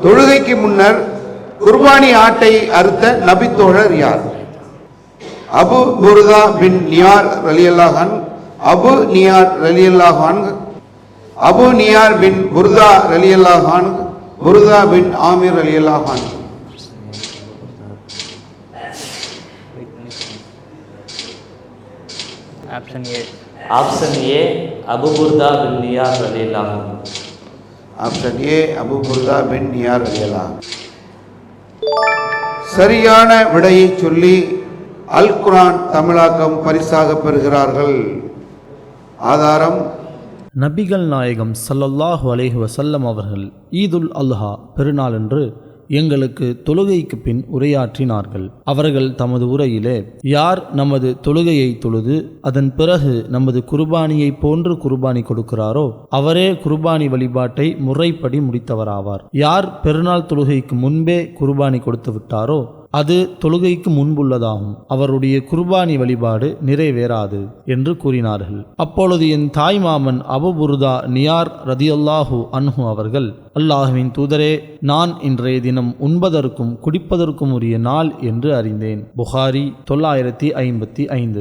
தொழுகைக்கு முன்னர் குர்பானி ஆட்டை அறுத்த நபித்தோழர் யார்? அபு புர்தா பின் நியார் ரலியல்லாஹான் அபு நியார் ரலியல்லாஹான் அபு நியார் பின் புர்தா ரலியல்லாஹான் Burda bin Amir ரலியல்லாஹான் option A option A Abu Burda bin Niyar ரலியல்லாஹான் option A Abu Burda bin Niyar ரலியல்லாஹ் சரியான விடையை சொல்லி அல் குரான் தமிழாக்கம் பரிசாக பெறுகிறார்கள். ஆதாரம். நபிகள் நாயகம் சல்லல்லாஹு அலைஹி வசல்லம் அவர்கள் ஈதுல் அல்ஹா பெருநாள் என்று எங்களுக்கு தொழுகைக்கு பின் உரையாற்றினார்கள். அவர்கள் தமது உரையிலே யார் நமது தொழுகையை தொழுது அதன் பிறகு நமது குர்பானியை போன்று குர்பானி கொடுக்கிறாரோ அவரே குர்பானி வழிபாட்டை முறைப்படி முடித்தவராவார். யார் பெருநாள் தொழுகைக்கு முன்பே குர்பானி கொடுத்து விட்டாரோ அது தொழுகைக்கு முன்புள்ளதாகும். அவருடைய குர்பானி வழிபாடு நிறைவேறாது என்று கூறினார்கள். அப்பொழுது என் தாய் மாமன் அபுபுருதா நியார் ரதியல்லாஹு அன்ஹு அவர்கள் அல்லாஹுவின் தூதரே நான் இன்றைய தினம் உண்பதற்கும் குடிப்பதற்கும் உரிய நாள் என்று அறிந்தேன். புகாரி தொள்ளாயிரத்தி ஐம்பத்தி ஐந்து.